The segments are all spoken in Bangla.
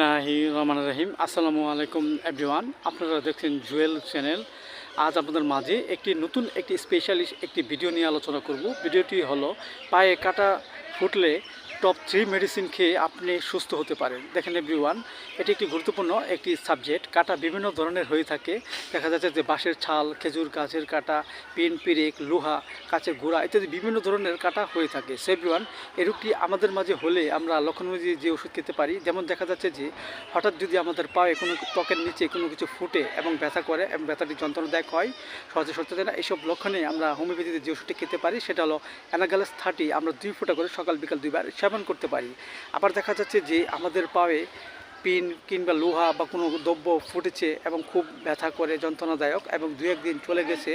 রহমান রহিম। আসসালামু আলাইকুম এভরিওয়ান। আপনারা দেখছেন জুয়েল চ্যানেল। আজ আপনাদের মাঝে একটি নতুন, একটি স্পেশালিস্ট একটি ভিডিও নিয়ে আলোচনা করব। ভিডিওটি হলো পায়ে কাটা ফুটলে টপ থ্রি মেডিসিন খেয়ে আপনি সুস্থ হতে পারেন। দেখেন এভরিওয়ান এটি একটি গুরুত্বপূর্ণ একটি সাবজেক্ট কাটা বিভিন্ন ধরনের হয়ে থাকে। দেখা যাচ্ছে যে বাঁশের ছাল, খেজুর, গাছের কাটা, পেন, পিরেক, লোহা কাছের গোড়া ইত্যাদি বিভিন্ন ধরনের কাটা হয়ে থাকে। সো এভরিওয়ান এই রোগটি আমাদের মাঝে হলে আমরা লক্ষণ অনুযায়ী যে ওষুধ খেতে পারি? যেমন দেখা যাচ্ছে যে হঠাৎ যদি আমাদের পায়ে কোনো ত্বকের নিচে কোনো কিছু ফুটে এবং ব্যথা করে এবং ব্যথাটি যন্ত্রণাদায়ক হয়, সহজে সরতে দেয় না। এইসব লক্ষণে আমরা হোমিওপ্যাথিতে যে ওষুধটি খেতে পারি, সেটা হলো অ্যানাগালাস থার্টি আমরা দুই ফোঁটা করে সকাল বিকাল দুইবার সেবন করতে পারি। আবার দেখা যাচ্ছে যে আমাদের পায়ে পিন কিংবা লোহা বা কোনো দ্রব্য ফুটেছে এবং খুব ব্যথা করে, যন্ত্রণাদায়ক এবং দু একদিন চলে গেছে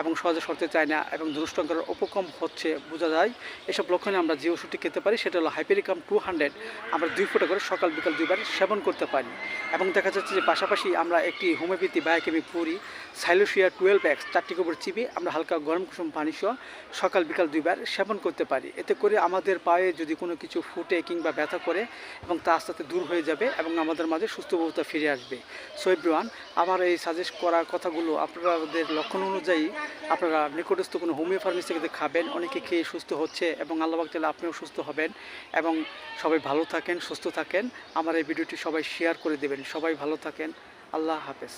এবং সহজে সরতে চায় না এবং দুষ্টঙ্কের উপকম হচ্ছে, বোঝা যায়। এসব লক্ষণে আমরা যে ওষুধটি খেতে পারি সেটা হলো হাইপেরিকাম টু হান্ড্রেড আমরা দুই ফোঁটা করে সকাল, বিকাল দুইবার সেবন করতে পারি এবং দেখা যাচ্ছে যে পাশাপাশি আমরা একটি হোমিওপ্যাথি বায়োকেমিক পুরি সাইলোসিয়া টুয়েলভ এক্স চারটি গোবর চিপে আমরা হালকা গরম কুসুম পানি সহ সকাল, বিকাল দুইবার সেবন করতে পারি। এতে করে আমাদের পায়ে যদি কোনো কিছু ফুটে কিংবা ব্যথা করে এবং তা আস্তে আস্তে দূর হয়ে যাবে এবং আমাদের মাঝে সুস্থ অবস্থা ফিরে আসবে। সো এভরিওয়ান আমার এই সাজেস্ট করা কথাগুলো আপনাদের লক্ষণ অনুযায়ী আপনারা নিকটস্থ কোনো হোমিও ফার্মেসি থেকে খাবেন, অনেকে খেয়ে সুস্থ হচ্ছে এবং আল্লাহবাক তাহলে আপনিও সুস্থ হবেন এবং সবাই ভালো থাকেন, সুস্থ থাকেন। আমার এই ভিডিওটি সবাই শেয়ার করে দেবেন। সবাই ভালো থাকেন। আল্লাহ হাফেজ।